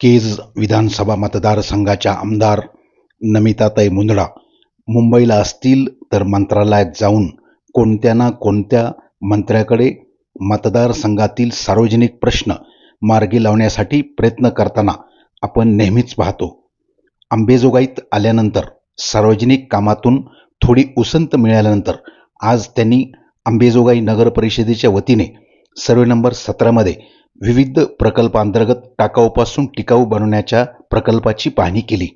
केज विधानसभा मतदारसंघाच्या आमदार नमिताताई मुंदडा मुंबईला असतील तर मंत्रालयात जाऊन कोणत्या ना कोणत्या मंत्र्याकडे मतदारसंघातील सार्वजनिक प्रश्न मार्गी लावण्यासाठी प्रयत्न करताना आपण नेहमीच पाहतो. आंबेजोगाईत आल्यानंतर सार्वजनिक कामातून थोडी उसंत मिळाल्यानंतर आज त्यांनी आंबेजोगाई नगर परिषदेच्या वतीने सर्वे नंबर सतरामध्ये विविध प्रकल्पांतर्गत टाकाऊपासून टिकाऊ बनवण्याच्या प्रकल्पाची पाहणी केली.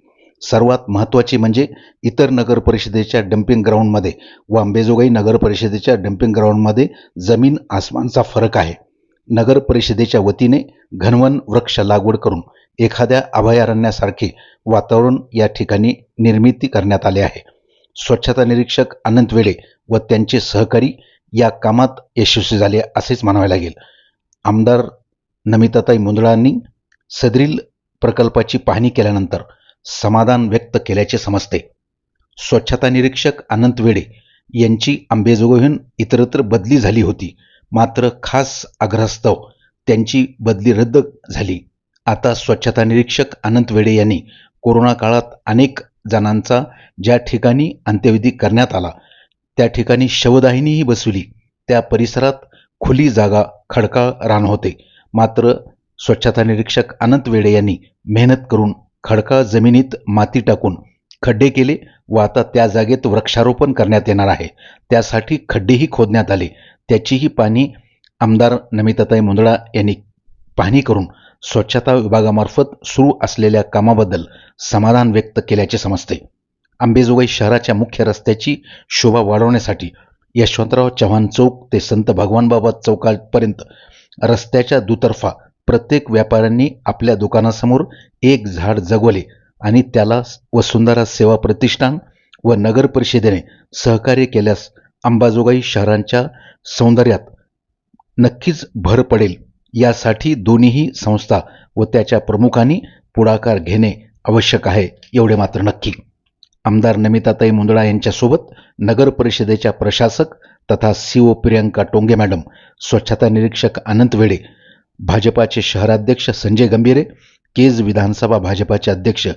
सर्वात महत्त्वाची म्हणजे इतर नगर परिषदेच्या डम्पिंग ग्राउंडमध्ये व अंबेजोगाई नगर परिषदेच्या डम्पिंग ग्राउंडमध्ये जमीन आसमानचा फरक आहे. नगर परिषदेच्या वतीने घनवन वृक्ष लागवड करून एखाद्या अभयारण्यासारखे वातावरण या ठिकाणी निर्मिती करण्यात आले आहे. स्वच्छता निरीक्षक अनंत वेळे व त्यांचे सहकारी या कामात यशस्वी झाले असेच म्हणावे लागेल. आमदार नमिताताई मुंदळांनी सदरील प्रकल्पाची पाहणी केल्यानंतर समाधान व्यक्त केल्याचे समजते. स्वच्छता निरीक्षक अनंत वेडे यांची अंबेजोगाईहून इतरत्र बदली झाली होती. मात्र खास आग्रहास्तव त्यांची बदली रद्द झाली. आता स्वच्छता निरीक्षक अनंत वेडे यांनी कोरोना काळात अनेक जणांचा ज्या ठिकाणी अंत्यविधी करण्यात आला त्या ठिकाणी शवदाहिनीही बसवली. त्या परिसरात खुली जागा खडकाळ रान होते. मात्र स्वच्छता निरीक्षक अनंत वेडे यांनी मेहनत करून खडकाळ जमिनीत माती टाकून खड्डे केले व आता त्या जागेत वृक्षारोपण करण्यात येणार आहे. त्यासाठी खड्डेही खोदण्यात आले. त्याचीही पाणी आमदार नमिताताई मुंदडा यांनी पाहणी करून स्वच्छता विभागामार्फत सुरू असलेल्या कामाबद्दल समाधान व्यक्त केल्याचे समजते. आंबेजोगाई शहराच्या मुख्य रस्त्याची शोभा वाढवण्यासाठी यशवंतराव चव्हाण चौक ते संत भगवानबाबा चौकापर्यंत रस्त्याच्या दुतर्फा प्रत्येक व्यापाऱ्यांनी आपल्या दुकानासमोर एक झाड जगवले आणि त्याला वसुंधरा सेवा प्रतिष्ठान व नगर परिषदेने सहकार्य केल्यास अंबाजोगाई शहरांच्या सौंदर्यात नक्कीच भर पडेल. यासाठी दोन्हीही संस्था व त्याच्या प्रमुखांनी पुढाकार घेणे आवश्यक आहे एवढे मात्र नक्की. आमदार नमिताताई मुंदडा यांच्यासोबत नगर परिषदेच्या प्रशासक तथा C O Priyanka Tonge madam स्वच्छता निरीक्षक अनंत वेडे भाजपाचे शहराध्यक्ष संजय गंभीरे केज विधानसभा भाजपाचे अध्यक्ष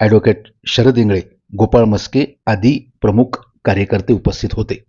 ॲडव्होकेट शरद इंगळे गोपाळ मस्के आदी प्रमुख कार्यकर्ते उपस्थित होते.